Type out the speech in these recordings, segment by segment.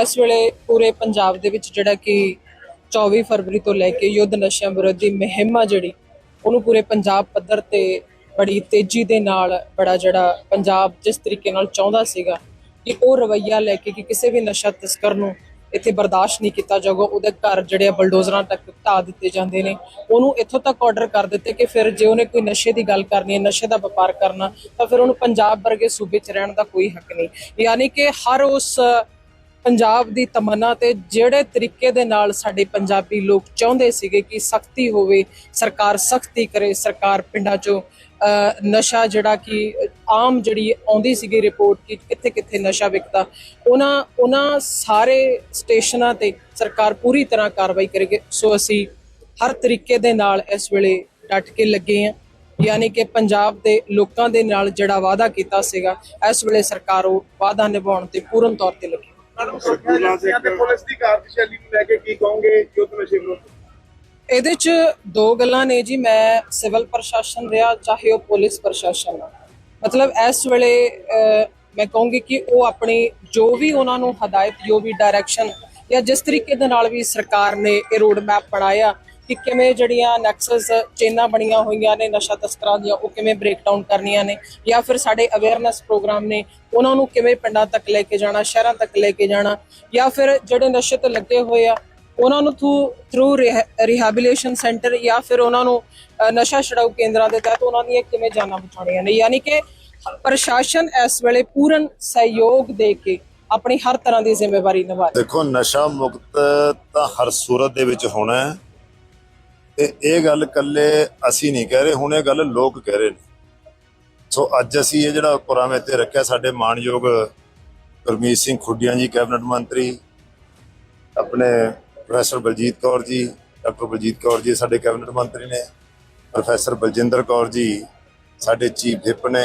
ਇਸ ਵੇਲੇ ਪੂਰੇ ਪੰਜਾਬ ਦੇ ਵਿੱਚ ਜਿਹੜਾ ਕਿ 24 ਫਰਵਰੀ ਤੋਂ ਲੈ ਕੇ ਯੁੱਧ ਨਸ਼ਿਆਂ ਵਿਰੋਧੀ ਮੁਹਿੰਮ ਆ ਜਿਹੜੀ, ਉਹਨੂੰ ਪੂਰੇ ਪੰਜਾਬ ਪੱਧਰ ਤੇ ਬੜੀ ਤੇਜ਼ੀ ਦੇ ਨਾਲ ਬੜਾ ਜਿਹੜਾ ਪੰਜਾਬ ਜਿਸ ਤਰੀਕੇ ਨਾਲ ਚਾਹੁੰਦਾ ਸੀਗਾ ਕਿ ਉਹ ਰਵੱਈਆ ਲੈ ਕੇ ਕਿ ਕਿਸੇ ਵੀ ਨਸ਼ਾ ਤਸਕਰ ਨੂੰ ਇੱਥੇ ਬਰਦਾਸ਼ਤ ਨਹੀਂ ਕੀਤਾ ਜਾਊਗਾ, ਉਹਦੇ ਘਰ ਜਿਹੜੇ ਆ ਬਲਡੋਜ਼ਰਾਂ ਤੱਕ ਢਾ ਦਿੱਤੇ ਜਾਂਦੇ ਨੇ, ਉਹਨੂੰ ਇੱਥੋਂ ਤੱਕ ਆਰਡਰ ਕਰ ਦਿੱਤੇ ਕਿ ਫਿਰ ਜੇ ਉਹਨੇ ਕੋਈ ਨਸ਼ੇ ਦੀ ਗੱਲ ਕਰਨੀ ਹੈ, ਨਸ਼ੇ ਦਾ ਵਪਾਰ ਕਰਨਾ, ਤਾਂ ਫਿਰ ਉਹਨੂੰ ਪੰਜਾਬ ਵਰਗੇ ਸੂਬੇ 'ਚ ਰਹਿਣ ਦਾ ਕੋਈ ਹੱਕ ਨਹੀਂ। ਯਾਨੀ ਕਿ ਹਰ ਉਸ ਪੰਜਾਬ ਦੀ ਤਮੰਨਾ ਤੇ ਜਿਹੜੇ ਤਰੀਕੇ ਦੇ ਨਾਲ ਸਾਡੇ ਪੰਜਾਬੀ ਲੋਕ ਚਾਹੁੰਦੇ ਸੀਗੇ ਕਿ ਸਖਤੀ ਹੋਵੇ, ਸਰਕਾਰ ਸਖਤੀ ਕਰੇ, ਸਰਕਾਰ ਪਿੰਡਾਂ 'ਚੋਂ ਨਸ਼ਾ ਜਿਹੜਾ ਕਿ ਆਮ ਜਿਹੜੀ ਆਉਂਦੀ ਸੀਗੀ ਰਿਪੋਰਟ ਕਿ ਕਿੱਥੇ ਕਿੱਥੇ ਨਸ਼ਾ ਵਿਕਦਾ, ਉਹਨਾਂ ਉਹਨਾਂ ਸਾਰੇ ਸਟੇਸ਼ਨਾਂ ਤੇ ਸਰਕਾਰ ਪੂਰੀ ਤਰ੍ਹਾਂ ਕਾਰਵਾਈ ਕਰੇਗੀ। ਸੋ ਅਸੀਂ ਹਰ ਤਰੀਕੇ ਦੇ ਨਾਲ ਇਸ ਵੇਲੇ ਡਟ ਕੇ ਲੱਗੇ ਹਾਂ। ਯਾਨੀ ਕਿ ਪੰਜਾਬ ਦੇ ਲੋਕਾਂ ਦੇ ਨਾਲ ਜਿਹੜਾ ਵਾਅਦਾ ਕੀਤਾ ਸੀਗਾ, ਇਸ ਵੇਲੇ ਸਰਕਾਰ ਉਹ ਵਾਅਦਾ ਨਿਭਾਉਣ ਤੇ ਪੂਰਨ ਤੌਰ ਤੇ ਲੱਗੀ। ਪੁਲਿਸ ਦੀ ਕਾਰਜਸ਼ੈਲੀ ਨੂੰ ਲੈ ਕੇ ਕੀ ਕਹੋਗੇ ਯੁੱਧ ਨਸ਼ੇ ਵਿਰੁੱਧ ਇਹਦੇ 'ਚ ਦੋ ਗੱਲਾਂ ਨੇ ਜੀ ਮੈਂ ਸਿਵਲ ਪ੍ਰਸ਼ਾਸਨ ਰਿਹਾ ਚਾਹੇ ਉਹ ਪੁਲਿਸ ਪ੍ਰਸ਼ਾਸਨ ਆ। ਮਤਲਬ ਇਸ ਵੇਲੇ ਮੈਂ ਕਹੂੰਗੀ ਕਿ ਉਹ ਆਪਣੀ ਜੋ ਵੀ ਉਹਨਾਂ ਨੂੰ ਹਦਾਇਤ ਜੋ ਵੀ ਡਾਇਰੈਕਸ਼ਨ ਜਾਂ ਜਿਸ ਤਰੀਕੇ ਦੇ ਨਾਲ ਵੀ ਸਰਕਾਰ ਨੇ ਇਹ ਰੋਡ ਮੈਪ ਬਣਾਇਆ ਕਿ ਕਿਵੇਂ ਜਿਹੜੀਆਂ ਨੈਕਸਸ ਚੇਨਾਂ ਬਣੀਆਂ ਹੋਈਆਂ ਨੇ, ਨਸ਼ਾ ਤਸਕਰਾਂ ਦੀਆਂ, ਉਹ ਕਿਵੇਂ ਬ੍ਰੇਕ ਕਰਨੀਆਂ ਨੇ ਜਾਂ ਫਿਰ ਸਾਡੇ ਅਵੇਅਰਨੈਸ ਪ੍ਰੋਗਰਾਮ ਨੇ, ਉਹਨਾਂ ਨੂੰ ਕਿਵੇਂ ਪਿੰਡਾਂ ਤੱਕ ਲੈ ਕੇ ਜਾਣਾ, ਸ਼ਹਿਰਾਂ ਤੱਕ ਲੈ ਕੇ ਜਾਣਾ ਜਾਂ ਫਿਰ ਜਿਹੜੇ ਨਸ਼ੇ ਤੇ ਲੱਗੇ ਹੋਏ ਆ, ਉਹਨਾਂ ਨੂੰ ਥਰੂ ਰਿਹੈਬਿਲਿਟੇਸ਼ਨ ਸੈਂਟਰ ਜਾਂ ਫਿਰ ਉਹਨਾਂ ਨੂੰ ਨਸ਼ਾ ਛਡਾਊ ਕੇਂਦਰਾਂ ਦੇ ਤਹਿਤ ਉਹਨਾਂ ਦੀਆਂ ਕਿਵੇਂ ਜਾਨਾਂ ਬਚਾਉਣੀਆਂ ਨੇ। ਯਾਨੀ ਕਿ ਪ੍ਰਸ਼ਾਸਨ ਇਸ ਵੇਲੇ ਪੂਰਨ ਸਹਿਯੋਗ ਦੇ ਕੇ ਆਪਣੀ ਹਰ ਤਰ੍ਹਾਂ ਦੀ ਜ਼ਿੰਮੇਵਾਰੀ ਨਿਭਾ ਰਿਹਾ ਦੇਖੋ, ਨਸ਼ਾ ਮੁਕਤ ਤਾਂ ਹਰ ਸੂਰਤ ਦੇ ਵਿੱਚ ਹੋਣਾ ਹੈ। ਤੇ ਇਹ ਗੱਲ ਕੱਲੇ ਅਸੀਂ ਨਹੀਂ ਕਹਿ ਰਹੇ, ਹੁਣ ਇਹ ਗੱਲ ਲੋਕ ਕਹਿ ਰਹੇ ਨੇ। ਸੋ ਅੱਜ ਅਸੀਂ ਇਹ ਜਿਹੜਾ ਪ੍ਰੋਗਰਾਮ ਇੱਥੇ ਰੱਖਿਆ, ਸਾਡੇ ਮਾਨਯੋਗ ਗੁਰਮੀਤ ਸਿੰਘ ਖੁੱਡੀਆਂ ਜੀ, ਕੈਬਨਿਟ ਮੰਤਰੀ, ਆਪਣੇ ਪ੍ਰੋਫੈਸਰ ਬਲਜੀਤ ਕੌਰ ਜੀ, ਡਾਕਟਰ ਬਲਜੀਤ ਕੌਰ ਜੀ ਸਾਡੇ ਕੈਬਨਿਟ ਮੰਤਰੀ ਨੇ, ਪ੍ਰੋਫੈਸਰ ਬਲਜਿੰਦਰ ਕੌਰ ਜੀ, ਸਾਡੇ ਚੀਫ ਵਿਪ ਨੇ,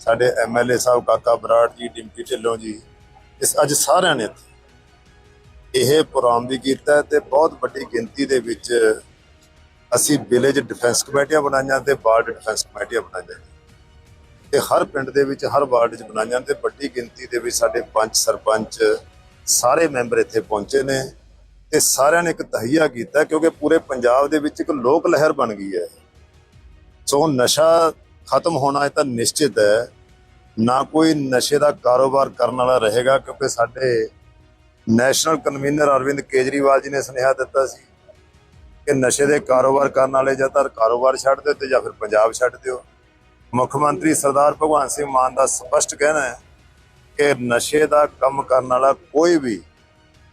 ਸਾਡੇ ਐਮਐਲਏ ਸਾਹਿਬ ਕਾਕਾ ਬਰਾੜ ਜੀ, ਡਿੰਪੀ ਢਿੱਲੋਂ ਜੀ, ਇਸ ਅੱਜ ਸਾਰਿਆਂ ਨੇ ਇੱਥੇ। ਇਹ ਪ੍ਰੋਗਰਾਮ ਵੀ ਕੀਤਾ ਹੈ ਤੇ ਬਹੁਤ ਵੱਡੀ ਗਿਣਤੀ ਦੇ ਵਿੱਚ ਅਸੀਂ ਵਿਲੇਜ ਡਿਫੈਂਸ ਕਮੇਟੀਆਂ ਬਣਾਈਆਂ ਤੇ ਵਾਰਡ ਡਿਫੈਂਸ ਕਮੇਟੀਆਂ ਬਣਾਈਆਂ। ਤੇ ਹਰ ਪਿੰਡ ਦੇ ਵਿੱਚ, ਹਰ ਵਾਰਡ 'ਚ ਬਣਾਈਆਂ ਤੇ ਵੱਡੀ ਗਿਣਤੀ ਦੇ ਵਿੱਚ ਸਾਡੇ ਪੰਚ ਸਰਪੰਚ ਸਾਰੇ ਮੈਂਬਰ ਇੱਥੇ ਪਹੁੰਚੇ ਨੇ ਤੇ ਸਾਰਿਆਂ ਨੇ ਇੱਕ ਤਹਈਆ ਕੀਤਾ ਕਿਉਂਕਿ ਪੂਰੇ ਪੰਜਾਬ ਦੇ ਵਿੱਚ ਇੱਕ ਲੋਕ ਲਹਿਰ ਬਣ ਗਈ ਹੈ। ਸੋ ਨਸ਼ਾ ਖਤਮ ਹੋਣਾ ਇਹ ਤਾਂ ਨਿਸ਼ਚਿਤ ਹੈ। ਨਾ ਕੋਈ ਨਸ਼ੇ ਦਾ ਕਾਰੋਬਾਰ ਕਰਨ ਵਾਲਾ ਰਹੇਗਾ ਕਿਉਂਕਿ ਸਾਡੇ ਨੈਸ਼ਨਲ ਕਨਵੀਨਰ ਅਰਵਿੰਦ ਕੇਜਰੀਵਾਲ ਜੀ ਨੇ ਸੁਨੇਹਾ ਦਿੱਤਾ ਸੀ ਕਿ ਨਸ਼ੇ ਦੇ ਕਾਰੋਬਾਰ ਕਰਨ ਵਾਲੇ ਜਾਂ ਤਾਂ ਕਾਰੋਬਾਰ ਛੱਡ ਦਿਓ ਤੇ ਜਾਂ ਫਿਰ ਪੰਜਾਬ ਛੱਡ ਦਿਓ। ਮੁੱਖ ਮੰਤਰੀ ਸਰਦਾਰ ਭਗਵੰਤ ਸਿੰਘ ਮਾਨ ਦਾ ਸਪਸ਼ਟ ਕਹਿਣਾ ਹੈ ਕਿ ਨਸ਼ੇ ਦਾ ਕੰਮ ਕਰਨ ਵਾਲਾ ਕੋਈ ਵੀ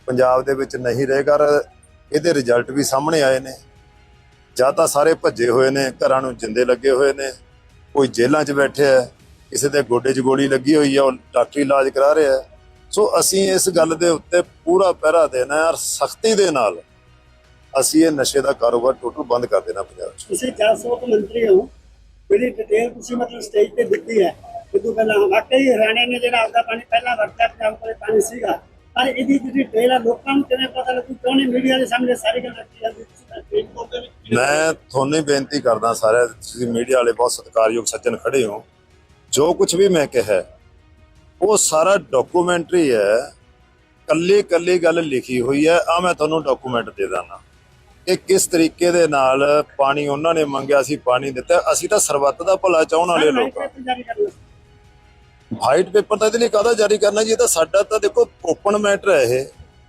ਪੰਜਾਬ ਦੇ ਵਿੱਚ ਨਹੀਂ ਰਹੇਗਾ। ਔਰ ਇਹਦੇ ਰਿਜ਼ਲਟ ਵੀ ਸਾਹਮਣੇ ਆਏ ਨੇ। ਜਾਂ ਤਾਂ ਸਾਰੇ ਭੱਜੇ ਹੋਏ ਨੇ, ਘਰਾਂ ਨੂੰ ਜਿੰਦੇ ਲੱਗੇ ਹੋਏ ਨੇ, ਕੋਈ ਜੇਲ੍ਹਾਂ 'ਚ ਬੈਠਿਆ ਹੈ, ਕਿਸੇ ਦੇ ਗੋਡੇ 'ਚ ਗੋਲੀ ਲੱਗੀ ਹੋਈ ਹੈ, ਉਹ ਡਾਕਟਰੀ ਇਲਾਜ ਕਰਾ ਰਿਹਾ ਸੋ ਅਸੀਂ ਇਸ ਗੱਲ ਦੇ ਉੱਤੇ ਪੂਰਾ ਪਹਿਰਾ ਦੇਣਾ ਹੈ ਔਰ ਸਖਤੀ ਦੇ ਨਾਲ ਅਸੀਂ ਇਹ ਨਸ਼ੇ ਦਾ ਕਾਰੋਬਾਰ ਟੋਟਲ ਬੰਦ ਕਰ ਦੇਣਾ ਪੰਜਾਬ 'ਚ। ਤੁਸੀਂ ਜਲ ਸਰੋਤ ਮੰਤਰੀ ਹੋ ਜਿਹੜੀ ਡਿਟੇਲ ਤੁਸੀਂ ਮਤਲਬ ਸਟੇਜ ਤੇ ਦਿੱਤੀ ਹੈ ਕਿਉਂਕਿ ਪਹਿਲਾਂ ਵਾਕਈ ਹਰਿਆਣੇ ਨੇ ਜਿਹੜਾ ਆਪਦਾ ਪਾਣੀ ਪਹਿਲਾਂ ਵਰਤਿਆ ਪੰਜਾਬ ਕੋਲੇ ਪਾਣੀ ਸੀਗਾ। ਪਰ ਇਹਦੀ ਜਿਹੜੀ ਡਿਟੇਲ ਆ ਲੋਕਾਂ ਨੂੰ ਕਿਵੇਂ ਪਤਾ ਲੱਗੂ? ਕਿਉਂ ਨਹੀਂ ਮੀਡੀਆ ਦੇ ਸਾਹਮਣੇ ਸਾਰੀ ਗੱਲ ਰੱਖੀ ਜਾਂਦੀ? ਮੈਂ ਤੁਹਾਨੂੰ ਬੇਨਤੀ ਕਰਦਾ ਸਾਰੇ ਤੁਸੀਂ ਮੀਡੀਆ ਵਾਲੇ ਬਹੁਤ ਸਤਿਕਾਰਯੋਗ ਸੱਜਣ ਖੜੇ ਹੋ। ਜੋ ਕੁਝ ਵੀ ਮੈਂ ਕਿਹਾ ਉਹ ਸਾਰਾ ਡਾਕੂਮੈਂਟਰੀ ਹੈ ਕੱਲੀ ਕੱਲੀ ਗੱਲ ਲਿਖੀ ਹੋਈ ਹੈ। ਆ ਮੈਂ ਤੁਹਾਨੂੰ ਡਾਕੂਮੈਂਟ ਦੇ ਦਾਂਗਾ। ਕਿ ਕਿਸ ਤਰੀਕੇ ਦੇ ਨਾਲ ਪਾਣੀ ਉਹਨਾਂ ਨੇ ਮੰਗਿਆ ਸੀ ਪਾਣੀ ਦਿੱਤਾ? ਅਸੀਂ ਤਾਂ ਸਰਬੱਤ ਦਾ ਭਲਾ ਚਾਹਣ ਵਾਲੇ ਲੋਕ ਹਾਂ ਵਾਈਟ ਪੇਪਰ ਤਾਂ ਇਹਦੇ ਲਈ ਕਾਹਦਾ ਜਾਰੀ ਕਰਨਾ ਜੀ? ਇਹ ਤਾਂ ਸਾਡਾ ਤਾਂ ਦੇਖੋ ਓਪਨ ਮੈਟਰ ਹੈ ਇਹ।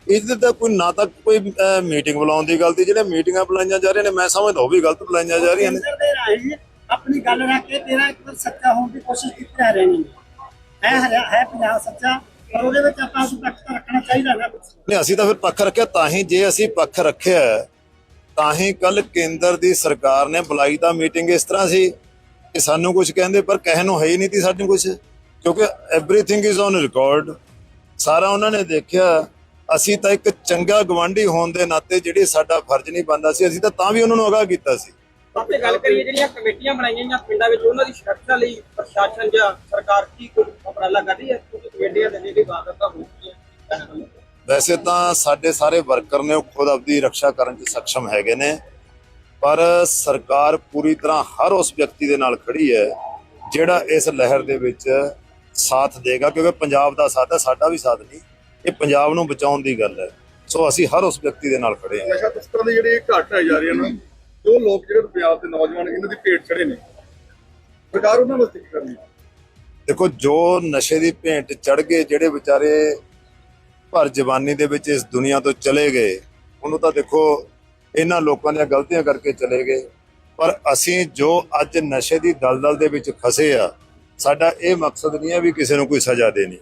ਇਹਦੇ ਤਾਂ ਕੋਈ ਨਾ ਤਾਂ ਕੋਈ ਮੀਟਿੰਗ ਬੁਲਾਉਣ ਦੀ ਗੱਲ ਦੀ ਜਿਹੜੇ ਮੀਟਿੰਗਾਂ ਬੁਲਾਈਆਂ ਜਾ ਰਹੀਆਂ ਨੇ ਮੈਂ ਸਮਝਦਾ ਉਹ ਵੀ ਗਲਤ ਬੁਲਾਈਆਂ ਜਾ ਰਹੀਆਂ ਨੇ। ਆਪਣੀ ਗੱਲ ਰੱਖ ਕੇ ਤੇਰਾ ਇੱਕ ਵਾਰ ਸੱਚਾ ਹੋਣ ਦੀ ਕੋਸ਼ਿਸ਼ ਕੀਤੀ ਜਾ ਰਹੀ ਹੈ। ਹੈ ਹੈ ਪੰਜਾਬ ਸੱਚਾ ਪਰ ਉਹਦੇ ਵਿੱਚ ਆਪਾਂ ਉਸ ਪੱਖ ਤਾਂ ਰੱਖਣਾ ਚਾਹੀਦਾ ਨਾ। ਨਹੀਂ ਅਸੀਂ ਤਾਂ ਫਿਰ ਪੱਖ ਰੱਖਿਆ ਤਾਂ ਹੀ ਜੇ ਅਸੀਂ ਪੱਖ ਰੱਖਿਆ ਹੈ, ਤਾਂ ਹੀ ਕੱਲ ਕੇਂਦਰ ਦੀ ਸਰਕਾਰ ਨੇ ਬੁਲਾਈ ਤਾਂ ਮੀਟਿੰਗ ਇਸ ਤਰ੍ਹਾਂ ਸੀ ਕਿ ਸਾਨੂੰ ਕੁਝ ਕਹਿੰਦੇ, ਪਰ ਕਹਿਣ ਨੂੰ ਹੈ ਹੀ ਨਹੀਂ ਸੀ ਸਾਨੂੰ ਕੁਝ ਕਿਉਂਕਿ ਐਵਰੀਥਿੰਗ ਇਜ਼ ਔਨ ਰਿਕਾਰਡ ਸਾਰਾ ਉਹਨਾਂ ਨੇ ਦੇਖਿਆ, ਅਸੀਂ ਤਾਂ ਇੱਕ ਚੰਗਾ ਗਵਾਂਢੀ ਹੋਣ ਦੇ ਨਾਤੇ ਜਿਹੜੀ ਸਾਡਾ ਫਰਜ਼ ਨਹੀਂ ਬਣਦਾ ਸੀ, ਅਸੀਂ ਤਾਂ ਤਾਂ ਵੀ ਉਹਨਾਂ ਨੂੰ ਅਗਾਹ ਕੀਤਾ ਸੀ। ਆਪੇ ਗੱਲ ਕਰੀਏ ਜਿਹੜੀਆਂ ਕਮੇਟੀਆਂ ਬਣਾਈਆਂ ਜਾਂ ਪਿੰਡਾਂ ਵਿੱਚ, ਉਹਨਾਂ ਦੀ ਸੁਰੱਖਿਆ ਲਈ ਪ੍ਰਸ਼ਾਸਨ ਜਾਂ ਸਰਕਾਰ ਕੀ ਕੋਈ ਉਪਰਾਲਾ ਕਰ ਰਹੀ ਹੈ? ਕਿਉਂਕਿ ਕਮੇਟੀਆਂ ਦੇ ਜਿਹੜੀ ਵਾਰਦਾਤਾਂ ਹੋ ਚੁੱਕੀਆਂ ਵੈਸੇ ਤਾਂ ਸਾਡੇ ਸਾਰੇ ਵਰਕਰ ਨੇ ਉਹ ਖੁਦ ਆਪਦੀ ਰੱਖਿਆ ਕਰਨ 'ਚ ਸક્ષਮ ਹੈਗੇ ਨੇ ਪਰ ਸਰਕਾਰ ਪੂਰੀ ਤਰ੍ਹਾਂ ਹਰ ਉਸ ਵਿਅਕਤੀ ਦੇ ਨਾਲ ਖੜੀ ਹੈ ਜਿਹੜਾ ਇਸ ਲਹਿਰ ਦੇ ਵਿੱਚ ਸਾਥ ਦੇਗਾ ਕਿਉਂਕਿ ਪੰਜਾਬ ਦਾ ਸਾਥ ਹੈ ਸਾਡਾ ਵੀ ਸਾਥ ਨਹੀਂ ਇਹ ਪੰਜਾਬ ਨੂੰ ਬਚਾਉਣ ਦੀ ਗੱਲ ਹੈ। ਸੋ ਅਸੀਂ ਹਰ ਉਸ ਵਿਅਕਤੀ ਦੇ ਨਾਲ ਖੜੇ ਹਾਂ। ਨਸ਼ਾ ਤਸਕਰਾਂ ਦੇ ਜਿਹੜੇ ਘਾਟ ਹੈ ਜਾ ਰਹੇ ਹਨ ਜੋ ਲੋਕ ਜਿਹੜੇ ਪੰਜਾਬ ਦੇ ਨੌਜਵਾਨ ਇਹਨਾਂ ਦੀ ਭੇਟ ਚੜੇ ਨੇ। ਸਰਕਾਰ ਉਹਨਾਂ ਵਾਸਤੇ ਕੀ ਕਰਨੀ ਹੈ? ਦੇਖੋ ਜੋ ਨਸ਼ੇ ਦੀ ਭੇਂਟ ਚੜ ਗਏ ਜਿਹੜੇ ਵਿਚਾਰੇ ਪਰ ਜਵਾਨੀ ਦੇ ਵਿੱਚ ਇਸ ਦੁਨੀਆ ਤੋਂ ਚਲੇ ਗਏ। ਉਹਨੂੰ ਤਾਂ ਦੇਖੋ, ਇਹਨਾਂ ਲੋਕਾਂ ਦੀਆਂ ਗਲਤੀਆਂ ਕਰਕੇ ਚਲੇ ਗਏ। ਪਰ ਅਸੀਂ ਜੋ ਅੱਜ ਨਸ਼ੇ ਦੀ ਦਲਦਲ ਦੇ ਵਿੱਚ ਫਸੇ ਆ, ਸਾਡਾ ਇਹ ਮਕਸਦ ਨਹੀਂ ਹੈ ਵੀ ਕਿਸੇ ਨੂੰ ਕੋਈ ਸਜ਼ਾ ਦੇਣੀ।